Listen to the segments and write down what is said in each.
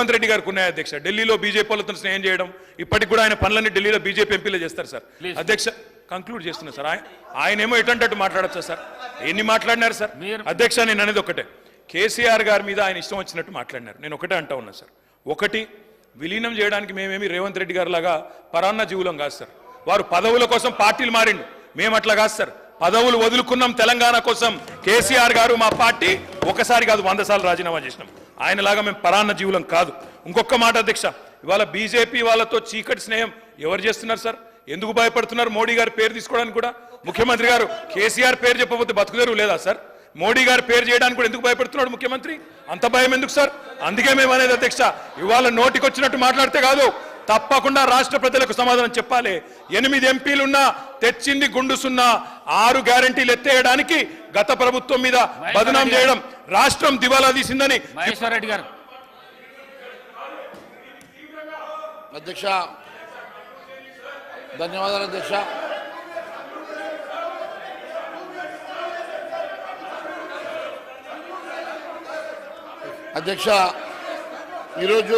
రేవంత్ రెడ్డి గారు ఉన్నాయి అధ్యక్ష. ఢిల్లీలో బీజేపీ వాళ్ళతో స్నేహం చేయడం ఇప్పటికి కూడా ఆయన పనులన్నీ ఢిల్లీలో బీజేపీ ఎంపీలే చేస్తారు సార్. అధ్యక్ష కంక్లూడ్ చేస్తున్నా సార్. ఆయనేమో ఎటంటట్టు మాట్లాడచ్చా సార్. ఎన్ని మాట్లాడినారు సార్? అధ్యక్ష నేను అనేది ఒకటే. కేసీఆర్ గారి మీద ఆయన ఇష్టం వచ్చినట్టు మాట్లాడినారు. నేను ఒకటే అంటా ఉన్నా సార్. ఒకటి విలీనం చేయడానికి మేమేమి రేవంత్ రెడ్డి గారు లాగా పరాన్న జీవులం కాదు సార్. వారు పదవుల కోసం పార్టీలు మారిండు. మేము అట్లా కాదు సార్. పదవులు వదులుకున్నాం తెలంగాణ కోసం. కేసీఆర్ గారు మా పార్టీ ఒకసారి కాదు వంద సార్లు రాజీనామా చేసినాం. ఆయనలాగా మేము పరాన్న జీవులం కాదు. ఇంకొక మాట అధ్యక్ష ఇవాళ బీజేపీ వాళ్ళతో చీకటి స్నేహం ఎవరు చేస్తున్నారు సార్? ఎందుకు భయపడుతున్నారు మోడీ గారి పేరు తీసుకోవడానికి కూడా? ముఖ్యమంత్రి గారు కేసీఆర్ పేరు చెప్పబోతే బతుకుదేరు లేదా సార్? మోడీ గారి పేరు చేయడానికి కూడా ఎందుకు భయపడుతున్నాడు ముఖ్యమంత్రి? అంత భయం ఎందుకు సార్? అందుకే మేము అనేది అధ్యక్ష ఇవాళ నోటికొచ్చినట్టు మాట్లాడితే కాదు. తప్పకుండా రాష్ట్ర ప్రజలకు సమాధానం చెప్పాలి. ఎనిమిది ఎంపీలున్నా తెచ్చింది గుండుసున్నా ఆరు గ్యారంటీలు ఎత్తేయడానికి గత ప్రభుత్వం మీద బదనాం చేయడం రాష్ట్రం దివాలా తీసిందని గారు. అధ్యక్ష ధన్యవాదాలు అధ్యక్ష. అధ్యక్ష ఈరోజు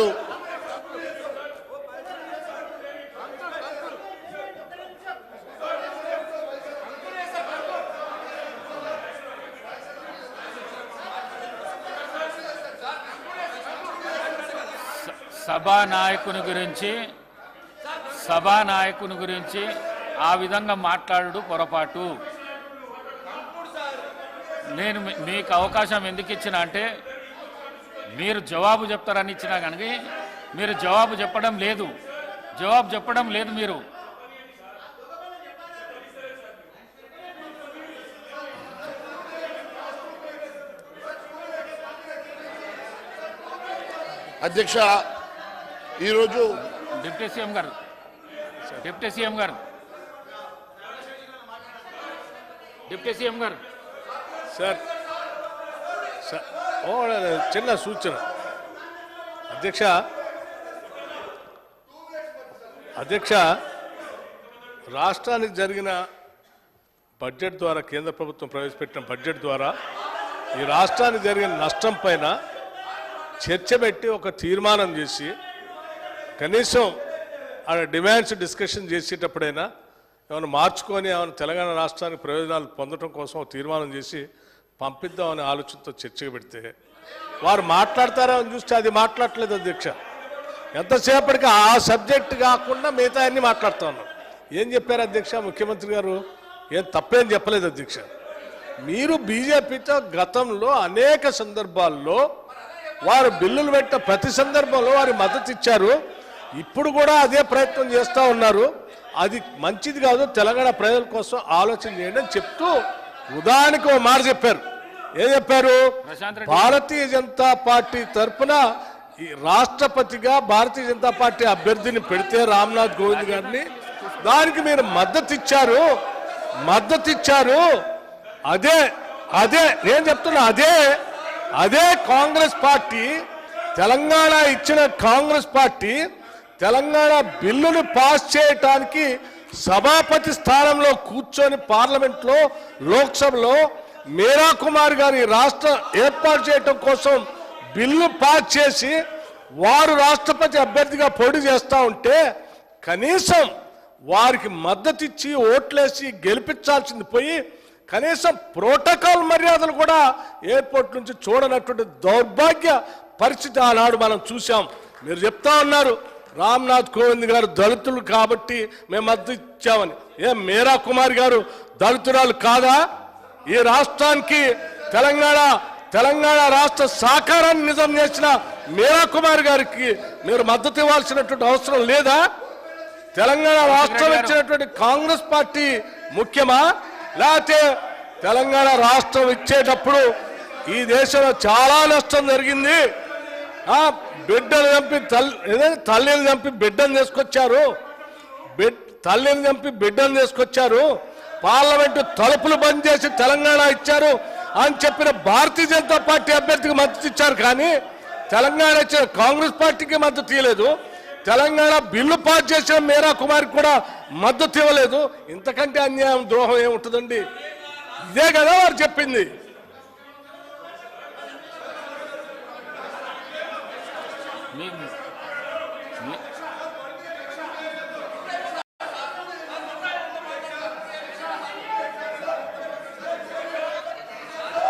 సభా నాయకుని గురించి సభా నాయకుని గురించి ఆ విధంగా మాట్లాడు పొరపాటు. నేను మీకు అవకాశం ఎందుకు ఇచ్చిన అంటే మీరు జవాబు చెప్తారని ఇచ్చినా కనుక మీరు జవాబు చెప్పడం లేదు. జవాబు చెప్పడం లేదు మీరు. అధ్యక్ష ఈరోజు డిప్యూటీ సీఎం గారు. డిప్యూటీ సీఎం గారు. డిప్యూటీ సీఎం గారు. సార్ ఓ చిన్న సూచన. అధ్యక్ష అధ్యక్ష రాష్ట్రానికి జరిగిన బడ్జెట్ ద్వారా కేంద్ర ప్రభుత్వం ప్రవేశపెట్టిన బడ్జెట్ ద్వారా ఈ రాష్ట్రానికి జరిగిన నష్టం పైన చర్చ పెట్టి ఒక తీర్మానం చేసి కనీసం ఆ డిమాండ్స్ డిస్కషన్ చేసేటప్పుడైనా ఏమైనా మార్చుకొని ఏమైనా తెలంగాణ రాష్ట్రానికి ప్రయోజనాలు పొందడం కోసం తీర్మానం చేసి పంపిద్దామనే ఆలోచనతో చర్చకు పెడితే వారు మాట్లాడతారా అని చూస్తే అది మాట్లాడట్లేదు అధ్యక్ష. ఎంతసేపటికి ఆ సబ్జెక్ట్ కాకుండా మిగతా అన్ని మాట్లాడుతూ ఏం చెప్పారు అధ్యక్ష ముఖ్యమంత్రి గారు? ఏం తప్పేం చెప్పలేదు అధ్యక్ష. మీరు బీజేపీతో గతంలో అనేక సందర్భాల్లో వారు బిల్లులు పెట్టిన ప్రతి సందర్భంలో వారి మద్దతు ఇచ్చారు. ఇప్పుడు కూడా అదే ప్రయత్నం చేస్తూ ఉన్నారు. అది మంచిది కాదు తెలంగాణ ప్రజల కోసం ఆలోచన చేయండి అని చెప్తూ ఉదాహరణకు ఒక మాట చెప్పారు. ఏం చెప్పారు? భారతీయ జనతా పార్టీ తరఫున రాష్ట్రపతిగా భారతీయ జనతా పార్టీ అభ్యర్థిని పెడితే రామ్నాథ్ కోవింద్ గారిని దానికి మీరు మద్దతు ఇచ్చారు. మద్దతు ఇచ్చారు. అదే అదే నేను చెప్తున్నా అదే అదే కాంగ్రెస్ పార్టీ తెలంగాణ ఇచ్చిన కాంగ్రెస్ పార్టీ తెలంగాణ బిల్లును పాస్ చేయటానికి సభాపతి స్థానంలో కూర్చొని పార్లమెంట్లో లోక్సభలో మీరా కుమార్ గారి రాష్ట్ర ఏర్పాటు చేయటం కోసం బిల్లు పాస్ చేసి వారు రాష్ట్రపతి అభ్యర్థిగా పోటీ చేస్తూ ఉంటే కనీసం వారికి మద్దతు ఇచ్చి ఓట్లేసి గెలిపించాల్సింది పోయి కనీసం ప్రోటోకాల్ మర్యాదలు కూడా ఎయిర్పోర్ట్ నుంచి చూడనటువంటి దౌర్భాగ్య పరిస్థితి ఆనాడు మనం చూసాం మీరు చెప్తా ఉన్నారు రామ్నాథ్ కోవింద్ గారు దళితులు కాబట్టి మేము మద్దతు ఇచ్చామని. ఏ మేరా కుమార్ గారు దళితురాలు కాదా? ఈ రాష్ట్రానికి తెలంగాణ తెలంగాణ రాష్ట్ర సాకారాన్ని నిజం చేసిన మేరా కుమార్ గారికి మీరు మద్దతు ఇవ్వాల్సినటువంటి అవసరం లేదా? తెలంగాణ రాష్ట్రం ఇచ్చినటువంటి కాంగ్రెస్ పార్టీ ముఖ్యమా? లేకపోతే తెలంగాణ రాష్ట్రం ఇచ్చేటప్పుడు ఈ దేశంలో చాలా నష్టం జరిగింది. బిడ్డను చంపి తల్లి తల్లిని చంపి బిడ్డను తీసుకొచ్చారు తల్లిని చంపి బిడ్డను తీసుకొచ్చారు పార్లమెంట్ తలుపులు బంద్ చేసి తెలంగాణ ఇచ్చారు అని చెప్పిన భారతీయ జనతా పార్టీ అభ్యర్థికి మద్దతు ఇచ్చారు కానీ తెలంగాణ ఇచ్చిన కాంగ్రెస్ పార్టీకి మద్దతు ఇవ్వలేదు తెలంగాణ బిల్లు పాస్ చేసిన మీరా కుమార్ కూడా మద్దతు ఇవ్వలేదు. ఇంతకంటే అన్యాయం ద్రోహం ఏముంటుందండి? ఇదే కదా వారు చెప్పింది. మీ మీ-